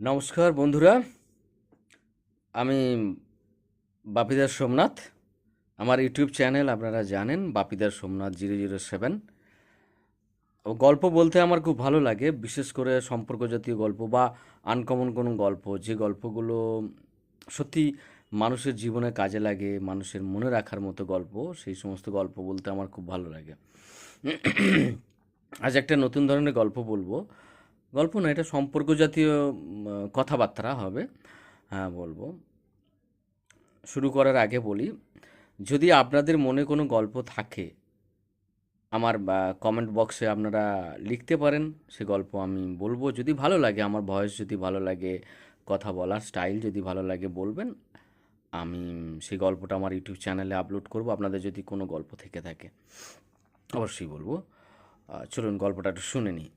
নমস্কার বন্ধুরা। আমি বাপিদার সোমনাথ। আমার ইউটিউব চ্যানেল আপনারা জানেন, বাপিদার সোমনাথ জিরো জিরো সেভেন। গল্প বলতে আমার খুব ভালো লাগে, বিশেষ করে সম্পর্ক জাতীয় গল্প বা আনকমন কোনো গল্প। যে গল্পগুলো সত্যি মানুষের জীবনে কাজে লাগে, মানুষের মনে রাখার মতো গল্প, সেই সমস্ত গল্প বলতে আমার খুব ভালো লাগে। আজ একটা নতুন ধরনের গল্প বলব। গল্প না, এটা সম্পর্ক জাতীয় কথাবার্তা হবে। হ্যাঁ বলব। শুরু করার আগে বলি, যদি আপনাদের মনে কোনো গল্প থাকে, আমার কমেন্ট বক্সে আপনারা লিখতে পারেন, সে গল্প আমি বলব। যদি ভালো লাগে, আমার ভয়েস যদি ভালো লাগে, কথা বলার স্টাইল যদি ভালো লাগে বলবেন, আমি সেই গল্পটা আমার ইউটিউব চ্যানেলে আপলোড করব। আপনাদের যদি কোনো গল্প থেকে থাকে, অবশ্যই বলব। চলুন গল্পটা একটু শুনে নিই।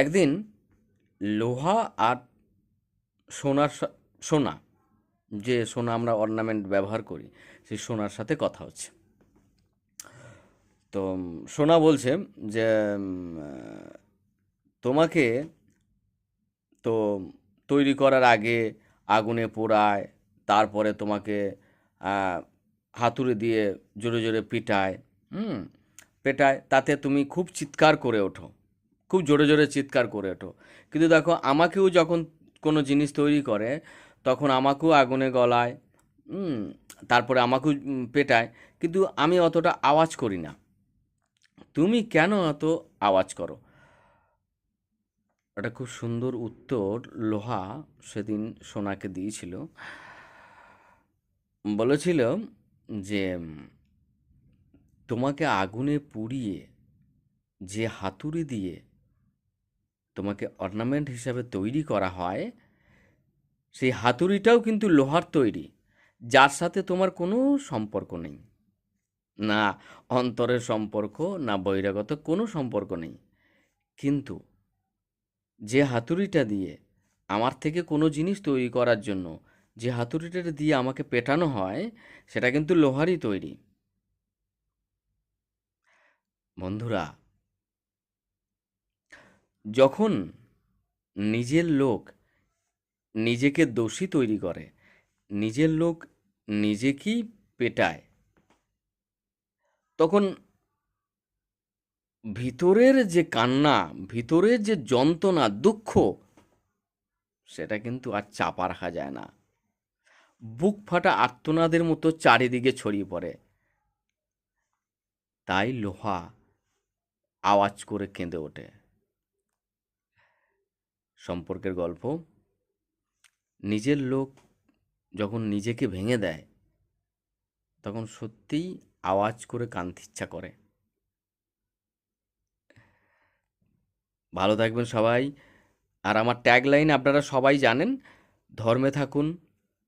একদিন লোহা আর সোনার সোনা, যে সোনা আমরা অর্নামেন্ট ব্যবহার করি, সেই সোনার সাথে কথা হচ্ছে। তো সোনা বলছে যে তোমাকে তো তৈরি করার আগে আগুনে পোড়ায়, তারপরে তোমাকে হাতুড়ে দিয়ে জোরে জোরে পিটায়, হুম, পেটায়, তাতে তুমি খুব চিৎকার করে ওঠো। খুব জোরে জোরে চিৎকার করে ওঠো। কিন্তু দেখো, আমাকেও যখন কোনো জিনিস তৈরি করে, তখন আমাকেও আগুনে গলায় তারপরে আমাকেও পেটায়। কিন্তু আমি অতটা আওয়াজ করি না। তুমি কেন এত আওয়াজ করো? একটা খুব সুন্দর উত্তর লোহা সেদিন সোনাকে দিয়েছিল। বলেছিল যে, তোমাকে আগুনে পুড়িয়ে, যে হাতুড়ি দিয়ে তোমাকে অর্নামেন্ট হিসাবে তৈরি করা হয়, সেই হাতুড়িটাও কিন্তু লোহার তৈরি, যার সাথে তোমার কোনো সম্পর্ক নেই। না অন্তরের সম্পর্ক, না বহিরাগত কোনো সম্পর্ক নেই। কিন্তু যে হাতুড়িটা দিয়ে আমার থেকে কোনো জিনিস তৈরি করার জন্য যে হাতুড়িটা দিয়ে আমাকে পেটানো হয়, সেটা কিন্তু লোহারই তৈরি। বন্ধুরা যখন নিজের লোক নিজেকে দোষী তৈরি করে, নিজের লোক নিজেকেই পেটায়, তখন ভিতরের যে কান্না, ভিতরের যে যন্ত্রণা, দুঃখ, সেটা কিন্তু আর চাপা রাখা যায় না। বুক ফাটা আর্তনাদের মতো চারিদিকে ছড়িয়ে পড়ে। তাই লোহা আওয়াজ করে কেঁদে ওঠে। সম্পর্কের গল্প। নিজের লোক যখন নিজেকে ভেঙে দেয়, তখন সত্যিই আওয়াজ করে কাঁদতে ইচ্ছা করে। ভালো থাকবেন সবাই। আর আমার ট্যাগলাইন আপনারা সবাই জানেন, ধর্মে থাকুন,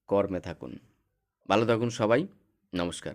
কর্মে থাকুন। ভালো থাকুন সবাই, নমস্কার।